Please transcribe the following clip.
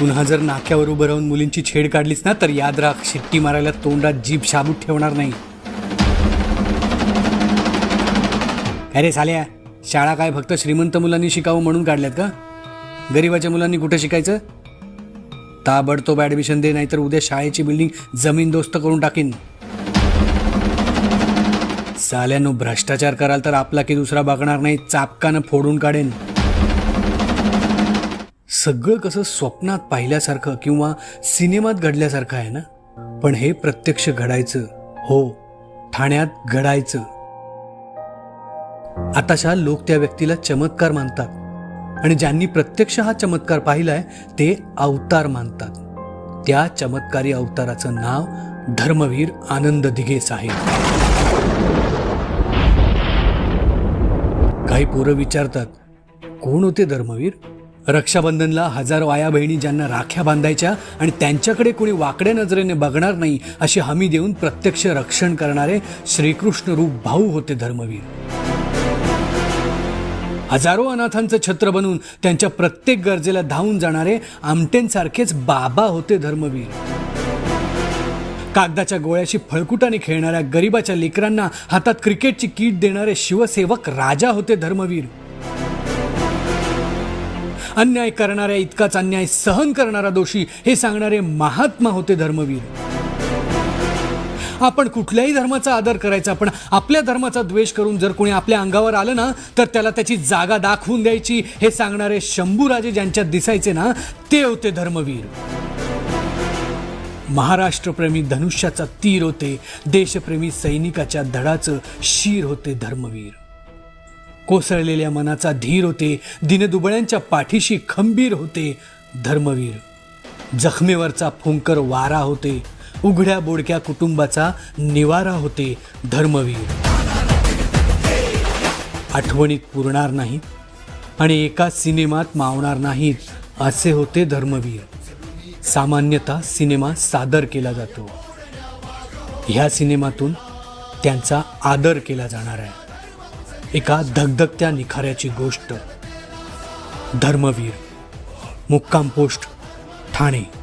पुन्हा जर नाक्यावर उभं राहून मुलींची छेड काढलीस ना तर याद राख शिट्टी मारायला तोंडात जीभ शाबूत ठेवणार नाही. अरे साल्या शाळा काय फक्त श्रीमंत मुलांनी शिकावं म्हणून काढल्यात का? गरिबाच्या मुलांनी कुठं शिकायचं? ताबडतोब ॲडमिशन दे नाहीतर उद्या शाळेची बिल्डिंग जमीनदोस्त करून टाकीन. साल्यानो भ्रष्टाचार कराल तर आपला की दुसरा बघणार नाही चापकानं फोडून काढेन. सगळं कसं स्वप्नात पाहिल्यासारखं किंवा सिनेमात घडल्यासारखं आहे ना? पण हे प्रत्यक्ष घडायचं. हो ठाण्यात घडायचं. आताशा लोक त्या व्यक्तीला चमत्कार मानतात. आणि ज्यांनी प्रत्यक्ष हा चमत्कार पाहिलाय ते अवतार मानतात. त्या चमत्कारी अवताराचं नाव धर्मवीर आनंद दिघेस आहे काही पोरं विचारतात कोण होते धर्मवीर? रक्षाबंधनला हजारो आया बहिणी ज्यांना राख्या बांधायच्या आणि त्यांच्याकडे कोणी वाकड्या नजरेने बघणार नाही अशी हमी देऊन प्रत्यक्ष रक्षण करणारे श्रीकृष्ण रूप भाऊ होते धर्मवीर. हजारो अनाथांचं छत्र बनून त्यांच्या प्रत्येक गरजेला धावून जाणारे आमटेंसारखेच बाबा होते धर्मवीर. कागदाच्या गोळ्याशी फळकुटाने खेळणाऱ्या गरिबाच्या लेकरांना हातात क्रिकेटची किट देणारे शिवसेवक राजा होते धर्मवीर. अन्याय करणाऱ्या इतकाच अन्याय सहन करणारा दोषी हे सांगणारे महात्मा होते धर्मवीर. आपण कुठल्याही धर्माचा आदर करायचा पण आपल्या धर्माचा द्वेष करून जर कोणी आपल्या अंगावर आलं ना तर त्याला त्याची जागा दाखवून द्यायची हे सांगणारे शंभूराजे ज्यांच्यात दिसायचे ना ते होते धर्मवीर. महाराष्ट्रप्रेमी धनुष्याचा तीर होते देशप्रेमी सैनिकाच्या धडाचं शीर होते धर्मवीर. कोसळलेल्या मनाचा धीर होते. दिनदुबळ्यांच्या पाठीशी खंबीर होते. धर्मवीर. जखमेवरचा फुंकर वारा होते. उघड्या बोडक्या कुटुंबाचा निवारा होते. धर्मवीर. आठवणीत पुरणार नाहीत आणि एका सिनेमात मावणार नाहीत असे होते धर्मवीर. सामान्यतः सिनेमा सादर केला जातो. ह्या सिनेमातून त्यांचा आदर केला जाणार आहे. एका धगधगत्या निखाऱ्याची गोष्ट. धर्मवीर मुक्काम पोस्ट ठाणे.